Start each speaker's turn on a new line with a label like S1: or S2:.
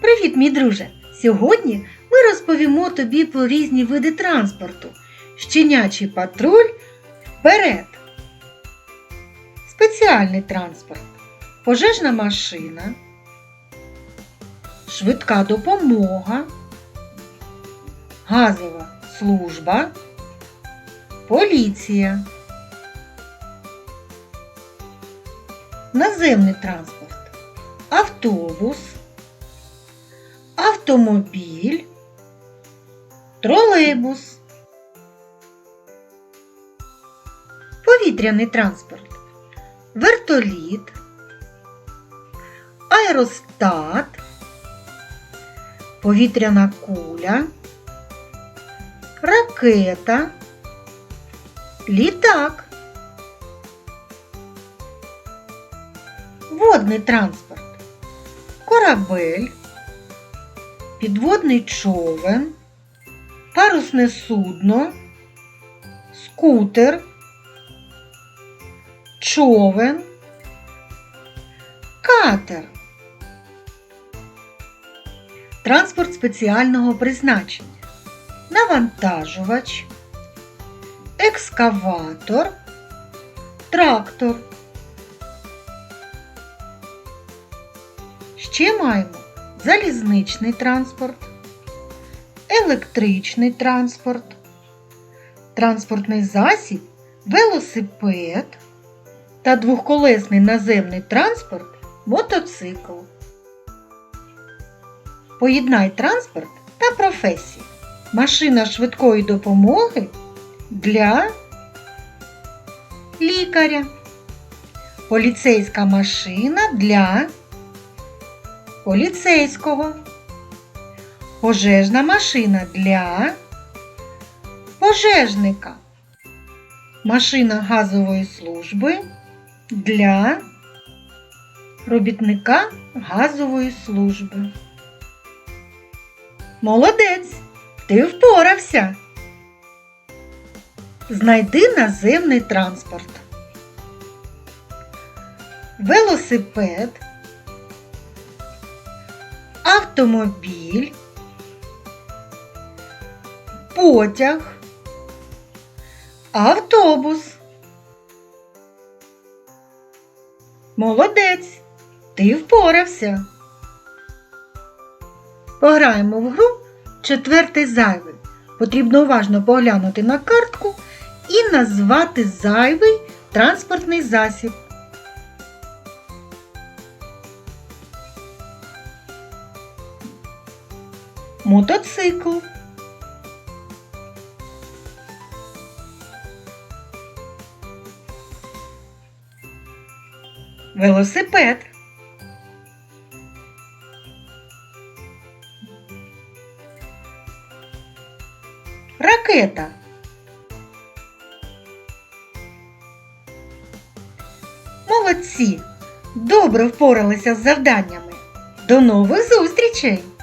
S1: Привіт, мій друже! Сьогодні ми розповімо тобі про різні види транспорту. Щенячий патруль вперед. Спеціальний транспорт. Пожежна машина. Швидка допомога. Газова служба. Поліція. Наземний транспорт. Автобус автомобіль, тролейбус, повітряний транспорт, вертоліт, аеростат, повітряна куля, ракета, літак, водний транспорт, корабель підводний човен, парусне судно, скутер, човен, катер. Транспорт спеціального призначення. Навантажувач, екскаватор, трактор. Ще маємо залізничний транспорт, електричний транспорт, транспортний засіб, велосипед та двохколесний наземний транспорт мотоцикл. Поєднай транспорт та професії. Машина швидкої допомоги для лікаря. Поліцейська машина для поліцейського. Пожежна машина для пожежника. Машина газової служби для робітника газової служби. Молодець! Ти впорався. Знайди наземний транспорт. Велосипед автомобіль, потяг, автобус. Молодець, ти впорався. Пограємо в гру четвертий зайвий. Потрібно уважно поглянути на картку і назвати зайвий транспортний засіб. Мотоцикл. Велосипед. Ракета. Молодці! Добре впоралися з завданнями. До нових зустрічей!